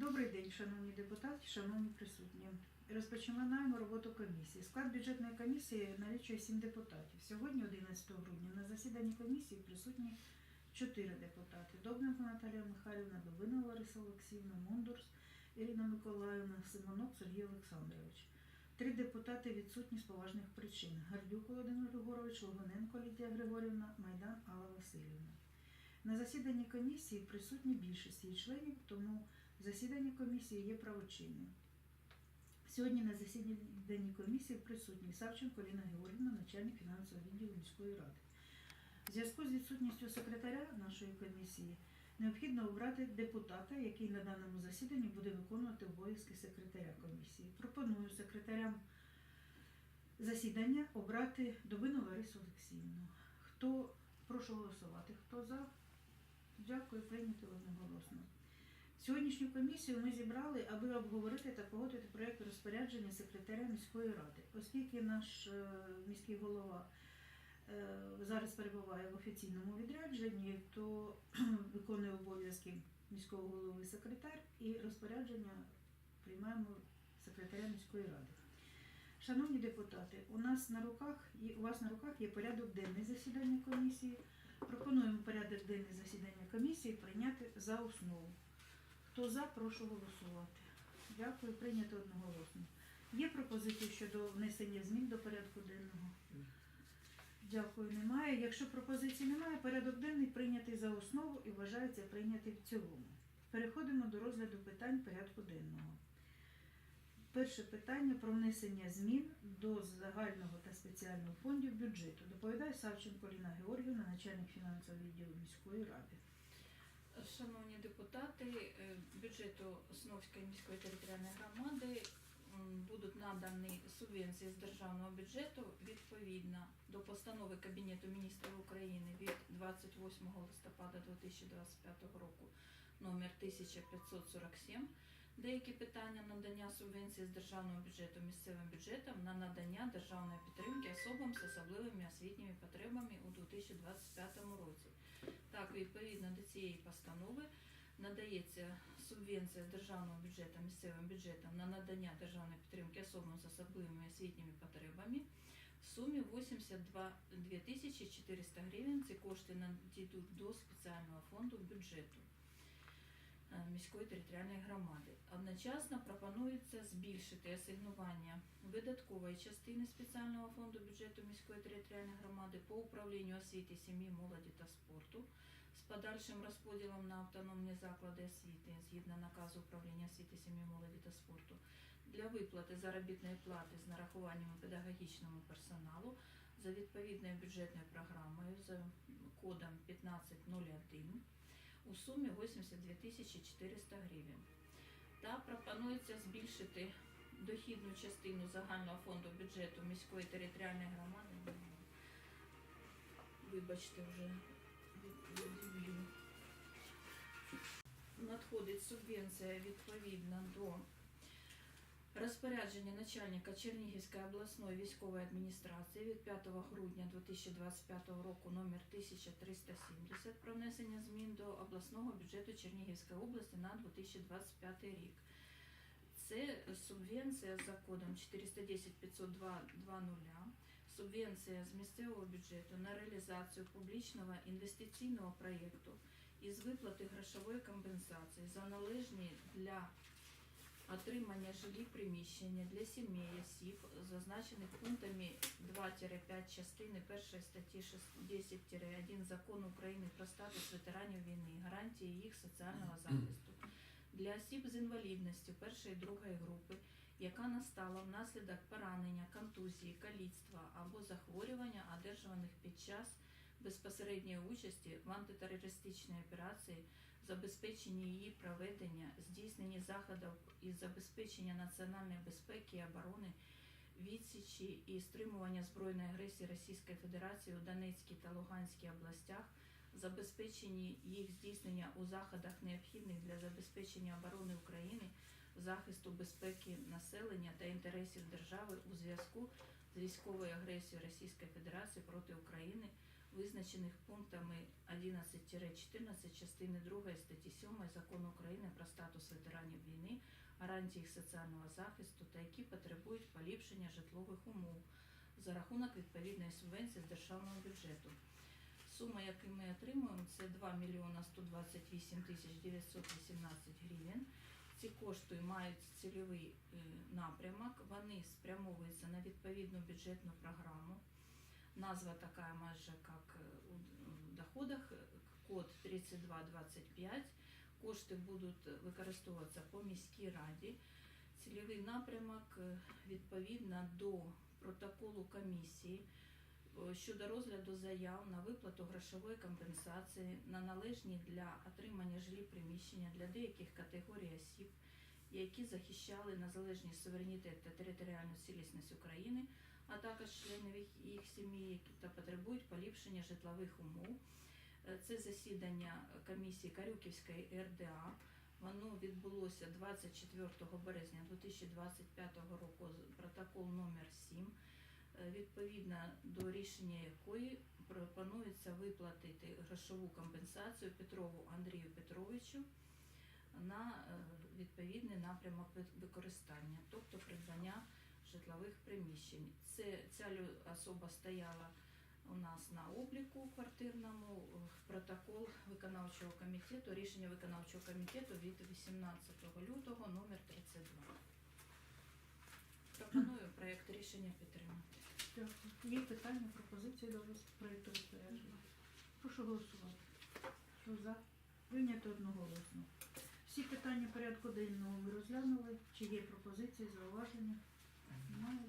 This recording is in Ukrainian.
Добрий день, шановні депутати, шановні присутні. Розпочинаємо роботу комісії. Склад бюджетної комісії налічує 7 депутатів. Сьогодні, 11 грудня, на засіданні комісії присутні 4 депутати. Добненко Наталія Михайлівна, Добина Лариса Олексіївна, Мондурс Ірина Миколаївна, Симонок Сергій Олександрович. Три депутати відсутні з поважних причин. Гардюк Володимир Григорович, Логоненко Лідія Григорівна, Майдан Алла Васильівна. На засіданні комісії присутні більшість її членів, тому засідання комісії є правочинним. Сьогодні на засіданні комісії присутні Савченко Ліна Георгівна, начальник фінансового відділу міської ради. В зв'язку з відсутністю секретаря нашої комісії необхідно обрати депутата, який на даному засіданні буде виконувати обов'язки секретаря комісії. Пропоную секретарям засідання обрати Добину Ларису Олексіївну. Хто прошу голосувати? Хто за? Дякую, прийнято одноголосно. Сьогоднішню комісію ми зібрали, аби обговорити та погодити проєкт розпорядження секретаря міської ради. Оскільки наш е, міський голова е, зараз перебуває в офіційному відрядженні, то виконує обов'язки міського голови секретар і розпорядження приймаємо секретаря міської ради. Шановні депутати, у нас на руках є- у вас на руках є порядок денний засідання комісії. Пропонуємо порядок денний засідання комісії прийняти за основу. Хто за, прошу голосувати. Дякую, прийнято одноголосно. Є пропозиції щодо внесення змін до порядку денного? Дякую, немає. Якщо пропозицій немає, порядок денний прийнятий за основу і вважається прийнятий в цілому. Переходимо до розгляду питань порядку денного. Перше питання про внесення змін до загального та спеціального фондів бюджету. Доповідає Савченко Ліна Георгіївна, начальник фінансового відділу міської ради. Шановні депутати, е, бюджету Основської міської територіальної громади будуть надані субвенції з державного бюджету відповідно до постанови Кабінету міністрів України від 28 листопада 2025 року номер 1547. Деякі питання надання субвенції з державного бюджету місцевим бюджетам на надання державної підтримки особам з особливими освітніми потребами у 2025 році. Так, відповідно до цієї постанови надається субвенція з державного бюджету місцевим бюджетам на надання державної підтримки особам з особливими освітніми потребами в сумі 82 тисячі 400 гривень. Ці кошти надійдуть до спеціального фонду бюджету міської територіальної громади. Одночасно пропонується збільшити асигнування видаткової частини спеціального фонду бюджету міської територіальної громади по управлінню освіти, сім'ї, молоді та спорту з подальшим розподілом на автономні заклади освіти згідно наказу управління освіти, сім'ї, молоді та спорту для виплати заробітної плати з нарахуванням педагогічному персоналу за відповідною бюджетною програмою за кодом 1501 у сумі 82 тисячі 400 гривень. Та пропонується збільшити дохідну частину загального фонду бюджету міської територіальної громади. Вибачте, вже від- Надходить субвенція відповідно до розпорядження начальника Чернігівської обласної військової адміністрації від 5 грудня 2025 року номер 1370 про внесення змін до обласного бюджету Чернігівської області на 2025 рік. Це субвенція за кодом 410 502 субвенція з місцевого бюджету на реалізацію публічного інвестиційного проєкту із виплати грошової компенсації за належні для отримання жилі приміщення для сімей осіб, зазначених пунктами 2-5 частини 1 статті 10-1 Закону України про статус ветеранів війни, гарантії їх соціального захисту. Для осіб з інвалідністю першої і другої групи, яка настала внаслідок поранення, контузії, каліцтва або захворювання, одержуваних під час безпосередньої участі в антитерористичній операції, забезпеченні її проведення, здійсненні заходів із забезпечення національної безпеки і оборони, відсічі і стримування збройної агресії Російської Федерації у Донецькій та Луганській областях, забезпеченні їх здійснення у заходах необхідних для забезпечення оборони України, захисту безпеки населення та інтересів держави у зв'язку з військовою агресією Російської Федерації проти України, визначених пунктами 11-14 частини 2 статті 7 Закону України про статус ветеранів війни, гарантії їх соціального захисту та які потребують поліпшення житлових умов за рахунок відповідної субвенції з державного бюджету. Сума, яку ми отримуємо, це 2 мільйона 128 тисяч 918 гривень. Ці кошти мають цільовий е, напрямок, вони спрямовуються на відповідну бюджетну програму. Назва така майже як е, у доходах, код 3225. Кошти будуть використовуватися по міській раді. Цільовий напрямок е, відповідно до протоколу комісії щодо розгляду заяв на виплату грошової компенсації на належні для отримання жилі приміщення для деяких категорій осіб, які захищали незалежність, суверенітет та територіальну цілісність України, а також членів їх- сім'ї, які та потребують поліпшення житлових умов. Е, Це засідання комісії Карюківської РДА. Воно відбулося 24 березня 2025 року, протокол номер 7 е, відповідно до рішення якої пропонується виплатити грошову компенсацію Петрову Андрію Петровичу на е, відповідний напрямок використання, тобто придбання житлових приміщень. Це ця особа стояла у нас на обліку квартирному е, протокол виконавчого комітету, рішення виконавчого комітету від 18 лютого номер 32. Пропоную проєкт рішення підтримати. Дякую. Є питання, пропозиції до роз- проекту розпорядження? Прошу голосувати. Хто за? Прийнято одноголосно. Всі питання порядку денного ви розглянули. Чи є пропозиції, зауваження? Немає.